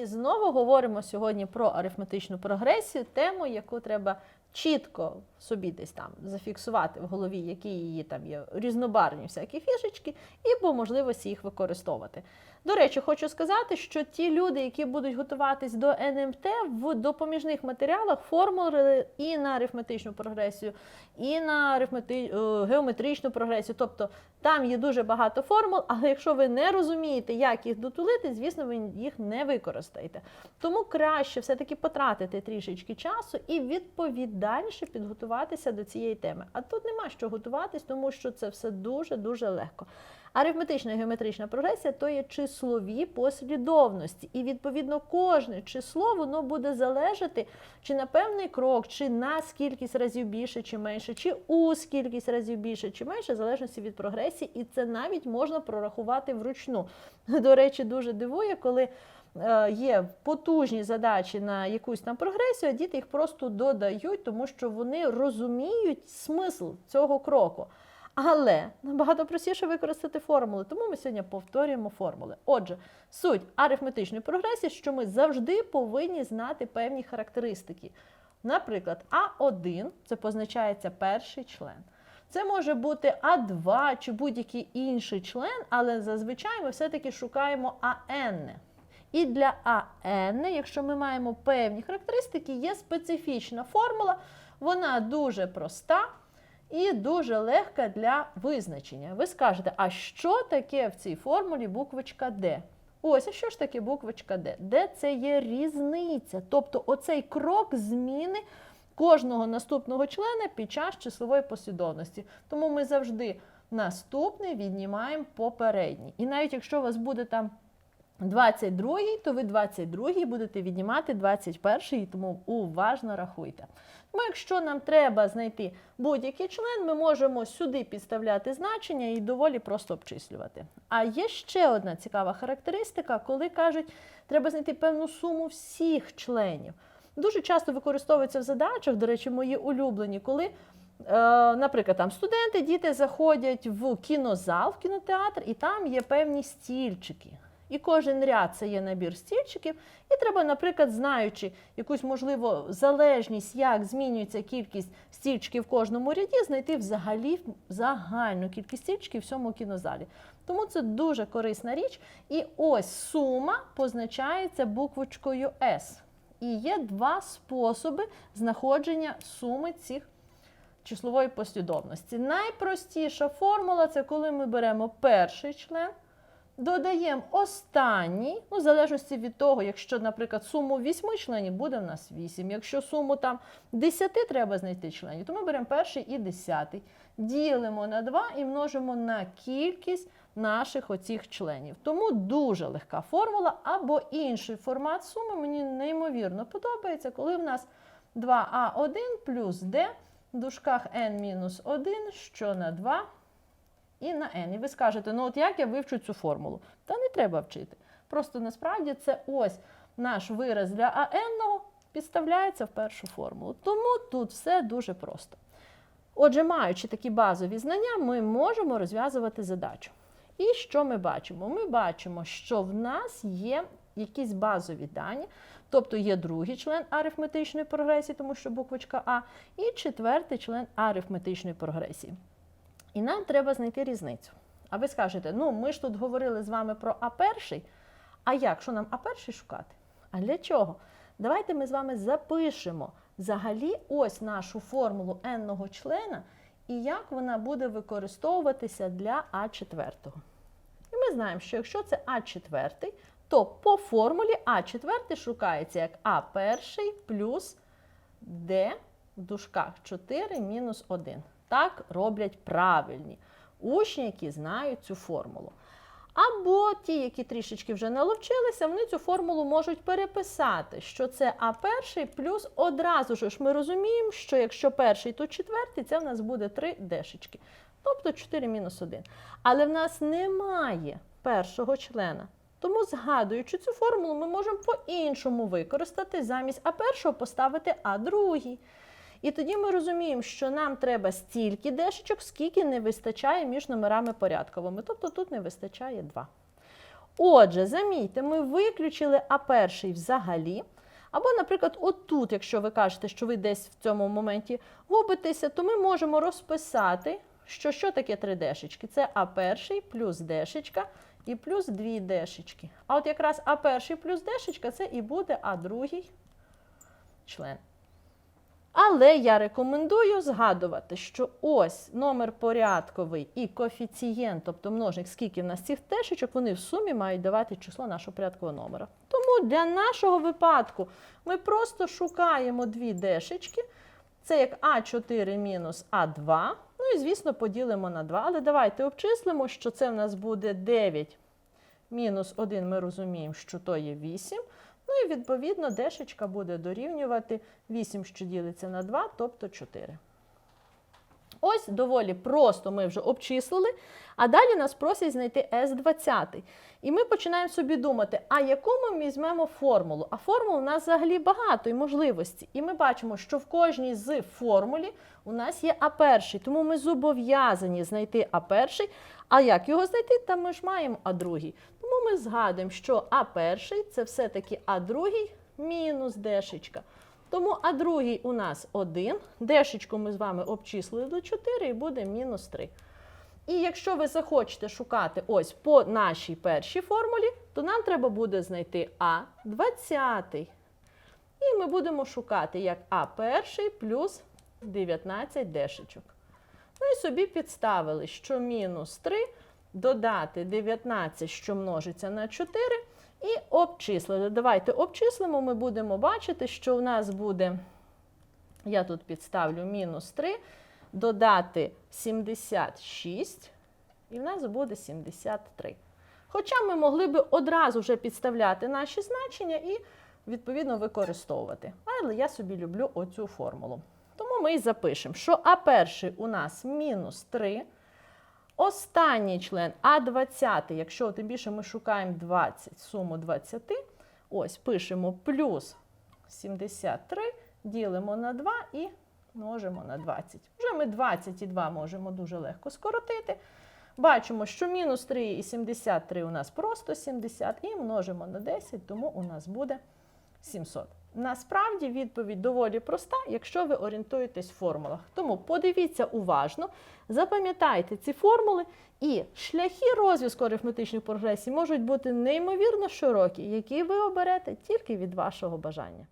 І знову говоримо сьогодні про арифметичну прогресію, тему, яку треба чітко собі десь там зафіксувати в голові, які її там є різнобарні всякі фішечки, і по можливості їх використовувати. До речі, хочу сказати, що ті люди, які будуть готуватись до НМТ, в допоміжних матеріалах формули і на арифметичну прогресію, і на арифмети... е, геометричну прогресію. Тобто там є дуже багато формул, але якщо ви не розумієте, як їх дотулити, звісно, ви їх не використаєте. Тому краще все-таки потратити трішечки часу і відповідальніше підготуватися до цієї теми. А тут нема що готуватись, тому що це все дуже-дуже легко. Арифметична і геометрична прогресія то є числові послідовності. І відповідно кожне число воно буде залежати чи на певний крок, чи на скількись разів більше чи менше, чи у скількись разів більше чи менше, в залежності від прогресії, і це навіть можна прорахувати вручну. До речі, дуже дивує, коли. е, Є потужні задачі на якусь там прогресію, а діти їх просто додають, тому що вони розуміють смисл цього кроку. Але набагато простіше використати формули, тому ми сьогодні повторюємо формули. Отже, суть арифметичної прогресії, що ми завжди повинні знати певні характеристики. Наприклад, А1 це позначається перший член. Це може бути А2 чи будь-який інший член, але зазвичай ми все-таки шукаємо АН. І для АН, якщо ми маємо певні характеристики, є специфічна формула, вона дуже проста і дуже легка для визначення. Ви скажете, а що таке в цій формулі буквочка Д? Ось, а що ж таке буквочка Д? Д це є різниця. Тобто оцей крок зміни кожного наступного члена під час числової послідовності. Тому ми завжди наступний віднімаємо попередній. І навіть якщо у вас буде там 22, то ви 22 будете віднімати 21, тому уважно рахуйте. Тому якщо нам треба знайти будь-який член, ми можемо сюди підставляти значення і доволі просто обчислювати. А є ще одна цікава характеристика, коли кажуть, треба знайти певну суму всіх членів. Дуже часто використовується в задачах, до речі, мої улюблені, коли, е, наприклад, там студенти, діти заходять в кінозал, в кінотеатр, і там є певні стільчики. І кожен ряд це є набір стільчиків, і треба, наприклад, знаючи якусь можливо залежність, як змінюється кількість стільчиків в кожному ряді, знайти взагалі загальну кількість стільчиків в всьому кінозалі. Тому це дуже корисна річ. І ось сума позначається буквочкою S. І є два способи знаходження суми цих числової послідовності. Найпростіша формула це коли ми беремо перший член. Додаємо останній, ну, в залежності від того, якщо, наприклад, суму 8 членів буде в нас 8. Якщо суму там 10 треба знайти членів, то ми беремо перший і десятий, ділимо на 2 і множимо на кількість наших оцих членів. Тому дуже легка формула, або інший формат суми мені неймовірно подобається, коли в нас 2а1 плюс d в дужках n-1, що на 2 і на n. І ви скажете, ну от як я вивчу цю формулу? Та не треба вчити. Просто насправді це ось наш вираз для АН підставляється в першу формулу. Тому тут все дуже просто. Отже, маючи такі базові знання, ми можемо розв'язувати задачу. І що ми бачимо? Ми бачимо, що в нас є якісь базові дані, тобто є другий член арифметичної прогресії, тому що буквочка А, і четвертий член арифметичної прогресії. І нам треба знайти різницю. А ви скажете, ну ми ж тут говорили з вами про А1, а як? Що нам А1 шукати? А для чого? Давайте ми з вами запишемо взагалі ось нашу формулу n-ного члена і як вона буде використовуватися для А4. І ми знаємо, що якщо це А4, то по формулі А4 шукається як А1 плюс D в дужках 4 мінус 1. Так роблять правильні учні, які знають цю формулу. Або ті, які трішечки вже наловчилися, вони цю формулу можуть переписати, що це А1 плюс одразу ж ми розуміємо, що якщо перший, то четвертий, це в нас буде 3 дешечки. Тобто 4 мінус 1. Але в нас немає першого члена. Тому, згадуючи цю формулу, ми можемо по-іншому використати, замість А1 поставити А2. І тоді ми розуміємо, що нам треба стільки дешечок, скільки не вистачає між номерами порядковими. Тобто тут не вистачає 2. Отже, замітьте, ми виключили А перший взагалі. Або, наприклад, отут, якщо ви кажете, що ви десь в цьому моменті губитеся, то ми можемо розписати, що що таке 3 дешечки. Це А перший плюс дешечка і плюс 2 дешечки. А от якраз А перший плюс дешечка це і буде А другий член. Але я рекомендую згадувати, що ось номер порядковий і коефіцієнт, тобто множник, скільки в нас цих дешечок, вони в сумі мають давати число нашого порядкового номера. Тому для нашого випадку ми просто шукаємо дві дешечки. Це як А4 мінус А2. Ну і, звісно, поділимо на 2. Але давайте обчислимо, що це в нас буде 9 мінус 1, ми розуміємо, що то є 8. Ну і відповідно дешечка буде дорівнювати 8, що ділиться на 2, тобто 4. Ось доволі просто ми вже обчислили, а далі нас просять знайти S20. І ми починаємо собі думати, а яку ми візьмемо формулу? А формул у нас взагалі багато і можливості. І ми бачимо, що в кожній з формулі у нас є А1, тому ми зобов'язані знайти А1. А як його знайти? Та ми ж маємо А2. Тому ми згадуємо, що А1 це все-таки А2 мінус дешечка. Тому а другий у нас 1. Дешечку ми з вами обчислили до 4 і буде мінус 3. І якщо ви захочете шукати ось по нашій першій формулі, то нам треба буде знайти А20. І ми будемо шукати як А1 плюс 19 дешечок. Ну і собі підставили, що мінус 3 додати 19, що множиться на 4, і обчислили. Давайте обчислимо, ми будемо бачити, що у нас буде, я тут підставлю мінус 3, додати 76, і в нас буде 73. Хоча ми могли би одразу вже підставляти наші значення і, відповідно, використовувати. Але я собі люблю оцю формулу. Тому ми і запишемо, що А1 у нас мінус 3. Останній член А20, якщо тим більше ми шукаємо 20, суму 20, ось пишемо плюс 73, ділимо на 2 і множимо на 20. Вже ми 20 і 2 можемо дуже легко скоротити. Бачимо, що мінус 3 і 73 у нас просто 70, і множимо на 10, тому у нас буде 700. Насправді відповідь доволі проста, якщо ви орієнтуєтесь в формулах. Тому подивіться уважно, запам'ятайте ці формули, і шляхи розв'язку арифметичних прогресій можуть бути неймовірно широкі, які ви оберете тільки від вашого бажання.